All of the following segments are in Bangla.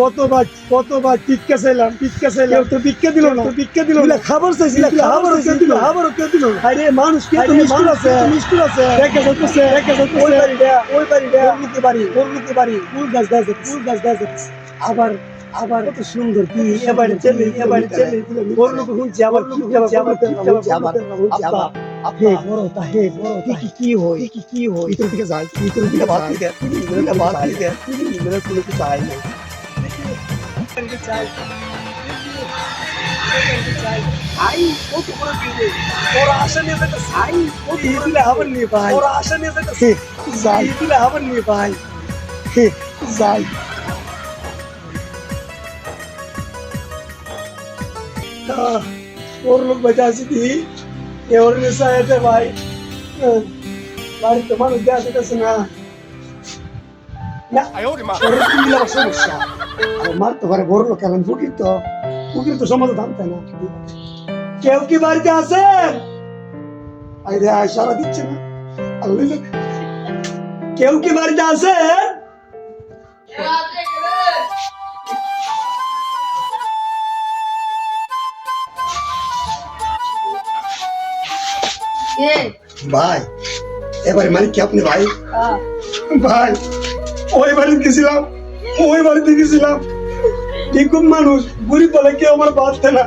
কতবার কতবার টিক্কা চাইলাম টিক্কা চাইলাম। তো টিক্কা দিল না। টিক্কা দিল না। খাবার চাইছি খাবার কে দিল। খাবার কে দিল আরে মানুষ কে তো মিষ্টি আছে। মিষ্টি আছে। দেখে যাচ্ছে দেখে যাচ্ছে ওই ওই নিতে পারি ওর নিতে পারি ফুল গাছ গাছ ফুল গাছ গাছ আবার আবার কত সুন্দর কি এবারে চলে এবারে চলে ওর লোক হুঁচি আবার আবার আবার বড় বড় কি কি হয়। কি কি হয়। ভিতর দিকে যায়। ভিতর দিকে বাদ দিকে ভিতর দিকে বাদ দিকে ভিতরে কোনো কিছু চাই না ভাই কত বড় দিলে ওরা আশা নিয়ে যেতে ভাই কত দিলে আবার নিয়ে ভাই ওরা আশা নিয়ে যেতে যাই দিলে আবার নিয়ে ভাই যাই লোক বেঁচে আছে ভাই বাড়িতে মানুষ দেওয়া না লাগা সমস্যা আর মারতে পারে বড় লোক এখন ফুকির তো ফুকির তো সমাজে থামতে না কেউ কি বাড়িতে আছেন আরে সারা দিচ্ছে না আল্লাহ কেউ কি বাড়িতে আছেন ভাই এবারে মালিক কি আপনি ভাই ভাই ওই বাড়িতে গেছিলাম ওই বাড়িতে গেছিলাম। ঠিক মানুষ গরিব বলে কেউ আমার বাঁচতে না।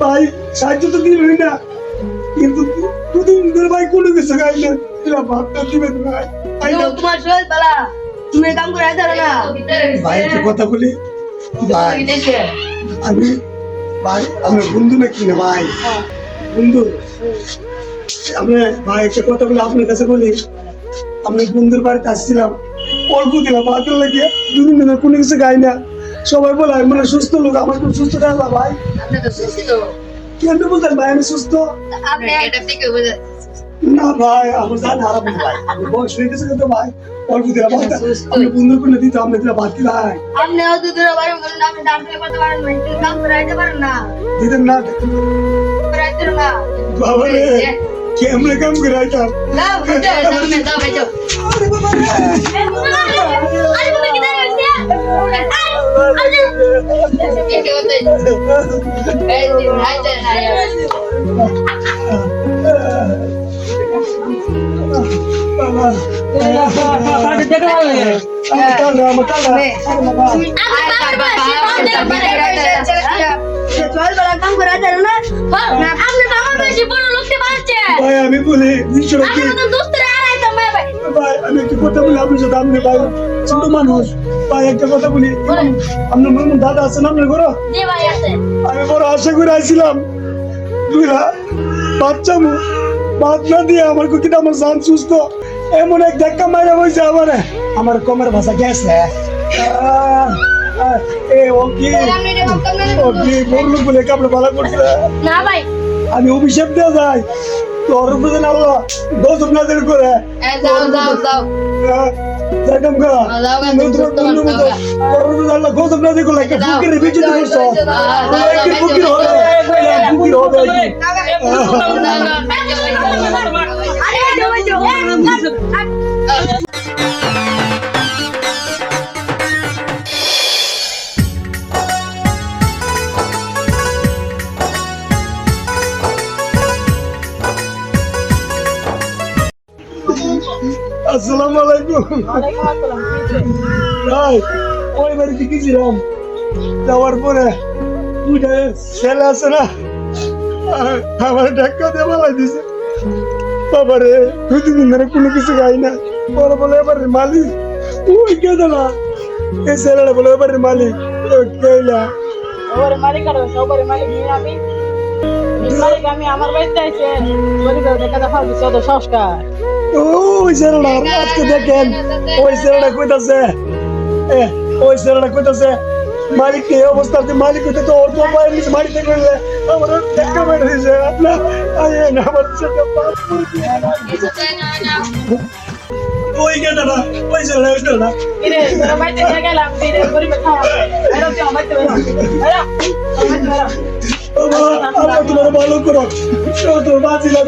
ভাই সাহায্য তো দিলই না। কিন্তু দুদিন ধরে ভাই কোনো কিছু খাই না। এরা ভাতটা দিবেন ভাই। তোমার শরীর বালা তুমি কাম করে আইতা না। ভাই একটা কথা বলি। ভাই আমি ভাই আমরা বন্ধু নাকি না ভাই? বন্ধু আমরা ভাই একটা কথা বলে আপনার কাছে বলি। আমি বন্ধুর বাড়িতে আসছিলাম। অল্প দিলাম ভাতের লাগিয়ে দুদিন দিনে কোনো কিছু খাই না। সবাই বলে আমি মানে সুস্থ লোক আমার খুব সুস্থ থাকবা ভাই। আপনি তো সুস্থ কেন বলতেন ভাই আমি সুস্থ? আপনি এটা থেকে বুঝে না ভাই আমার জান হারাবো ভাই। আমি বয়স হয়ে গেছে কিন্তু ভাই অল্প দিলাম আমি বন্ধুর করে দিতে আপনি দিলাম ভাত কি আপনি অত দূরে বাড়ি বলেন আপনি থেকে করতে পারেন না তুমি কাম করে পারেন না। দিতেন না। করে না। বাবা রে কেমনে কাম করে আইতাম? দাও দাও আরে বাবা আমি বলি আমি একটা কথা বলি আপনার সাথে আপনি ভাই ছোট মানুষ ভাই একটা কথা বলি আপনার দাদা আছেন আপনার ঘর? আমি বড় আশা করে আইছিলাম দুইরা বাচ্চা মু বাদ না দিয়ে আমার কুকিটা আমার জান সুস্থ। এমন এক ধাক্কা মারা হয়েছে আমার। আমার কমের ভাষা গেছে এ ও কি? ও কি বলল বলে কাপড় ভালো করছে? না ভাই। আমি অভিশাপ দেওয়া যায় তোর উপরে আল্লাহ গজব নাজির করে। যাও যাও যাও। জাগাম গা যাও গা, নতুন সুস্থ নতুন মানুষ, যাও গা। তোর উপরে আল্লাহ আসসালামু আলাইকুম। ভাই, ওই বাড়িতে গেছিলাম। যাওয়ার পরে দুইটা ছেলে আছে না, আমার ধাক্কা দিয়ে মালাই দিছে। বাবারে দুই তিন দিন ধরে কোনো কিছু খাই না। বলে বলে এবারে মালিক। ওই কে না এই ছেলেটা বলে এবারে মালিক। ওর মালিক আর সবার আমার বাড়িতে পরিবার দেখা দেখা সংস্কার। ওই ছেলেটা আজকে দেখেন ওই ছেলেটা কইতাছে এ ওই ছেলেটা কইতাছে মালিক এই অবস্থাতে মালিক হইতে তো ওর তো পায়ের নিচে মারিতে করলে আমার দেখা মেরে দিয়েছে আপনার আরে না আমার সেটা পাপ করে ওই গেটা না ওই ছেলেটা ওই ছেলেটা। ইরে তোর নিয়ে গেলাম ইরে পরিবার খাওয়া। এরা তুই আমার বাড়িতে বেরো আল্লাহ তোমার ভালো করো। তোর বাঁচিলাম